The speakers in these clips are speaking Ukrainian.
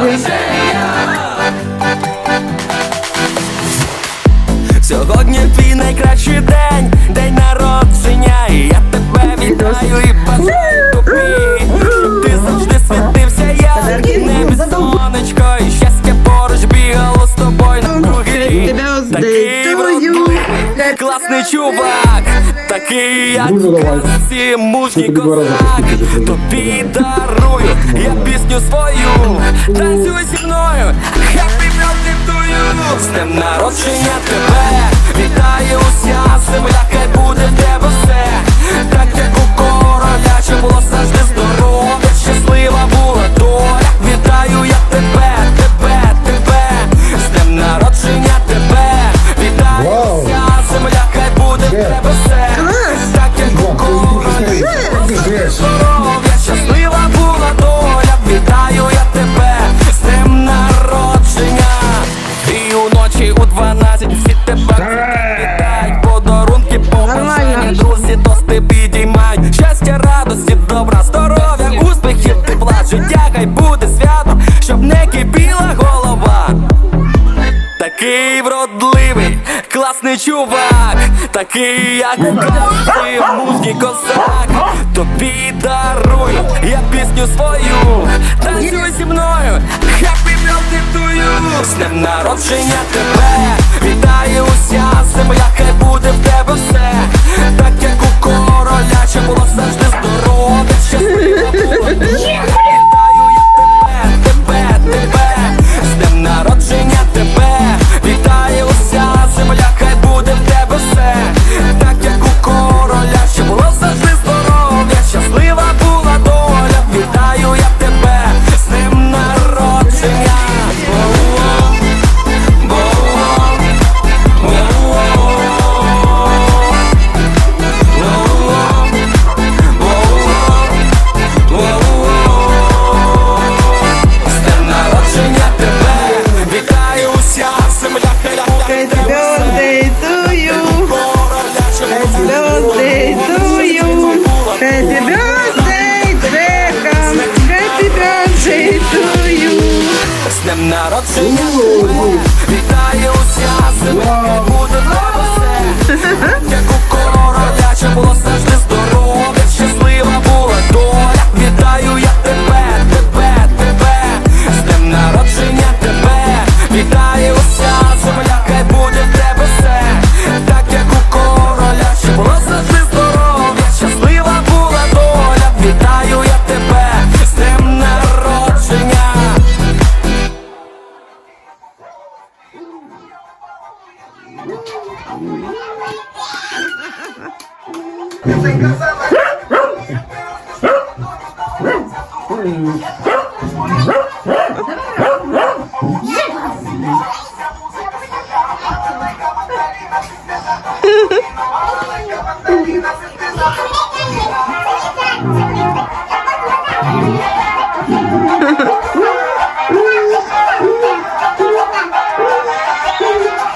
тобі. Сьогодні твій найкращий день, день народження. І я тебе вітаю і бажаю тобі, щоб ти завжди світився, я небі сонечко, і щастя поруч бігало з тобою на круги. Такий вродливий, класний чувак, такий як всі мужній козак. Тобі дарую. Щаслива була доля Вітаю я тебе З днем народження І уночі у 12 всі тебе вітають Подарунки побажання Друзі тости підіймають Щастя, радості, добра, здоров'я Успіхів, тепла, життя буде свято Щоб не кипіла голова Такий вродливий, класний чувак, такий, як ти музні козак. Тобі дарую я пісню свою. Танцюй зі мною, хеппі мелдитую, З днем народження тебе З днем народження Вітаю уся буде в тебе все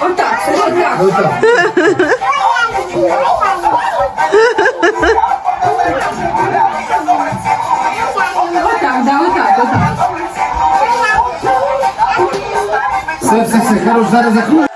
Ось так, ось так. Отак, да, отак, отак. Все, все, все, хорош, зараз закрою.